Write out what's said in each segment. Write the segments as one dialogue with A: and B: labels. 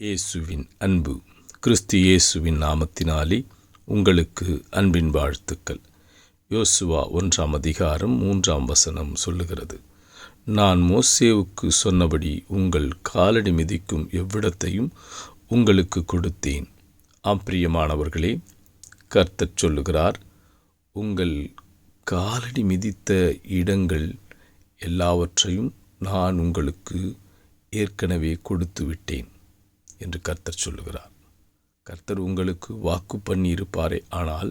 A: இயேசுவின் அன்பு. கிறிஸ்து இயேசுவின் நாமத்தினாலே உங்களுக்கு அன்பின் வாழ்த்துக்கள். யோசுவா ஒன்றாம் அதிகாரம் மூன்றாம் வசனம் சொல்லுகிறது. நான் மோசேவுக்கு சொன்னபடி உங்கள் காலடி மிதிக்கும் எவ்விடத்தையும் உங்களுக்கு கொடுத்தேன். ஆப்பிரியமானவர்களே கர்த்தச் சொல்லுகிறார் உங்கள் காலடி மிதித்த இடங்கள் எல்லாவற்றையும் நான் உங்களுக்கு ஏற்கனவே கொடுத்து விட்டேன் என்று கர்த்தர் சொல்லுகிறார். கர்த்தர் உங்களுக்கு வாக்கு பண்ணி இருப்பாரே ஆனால்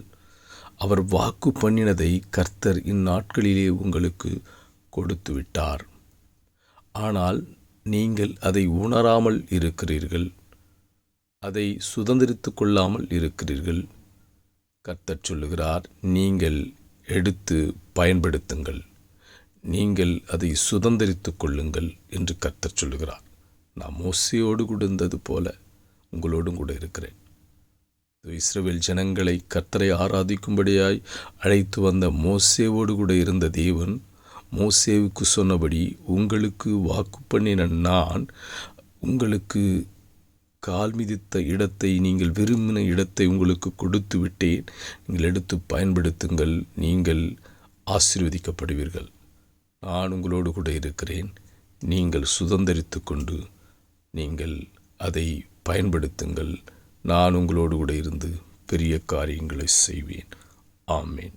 A: அவர் வாக்கு பண்ணினதை கர்த்தர் இந்நாட்களிலே உங்களுக்கு கொடுத்து விட்டார் ஆனால் நீங்கள் அதை உணராமல் இருக்கிறீர்கள். அதை சுதந்திரித்து கொள்ளாமல் இருக்கிறீர்கள். கர்த்தர் சொல்லுகிறார் நீங்கள் எடுத்து பயன்படுத்துங்கள். நீங்கள் அதை சுதந்திரித்து கொள்ளுங்கள் என்று கர்த்தர் சொல்லுகிறார். நான் மோசையோடு கூட இருந்தது போல உங்களோடும் கூட இருக்கிறேன். இஸ்ரேல் ஜனங்களை கர்த்தரை ஆராதிக்கும்படியாய் அழைத்து வந்த மோசேவோடு கூட இருந்த தேவன் மோசேவுக்கு சொன்னபடி உங்களுக்கு வாக்கு பண்ணின நான் உங்களுக்கு கால் மிதித்த இடத்தை நீங்கள் விரும்பின இடத்தை உங்களுக்கு கொடுத்து விட்டேன். நீங்கள் எடுத்து பயன்படுத்துங்கள் நீங்கள் ஆசீர்வதிக்கப்படுவீர்கள். நான் உங்களோடு கூட இருக்கிறேன். நீங்கள் சுதந்திரித்து கொண்டு நீங்கள் அதை பயன்படுத்துங்கள். நான் உங்களோடு கூட இருந்து பெரிய காரியங்களை செய்வேன். ஆமேன்.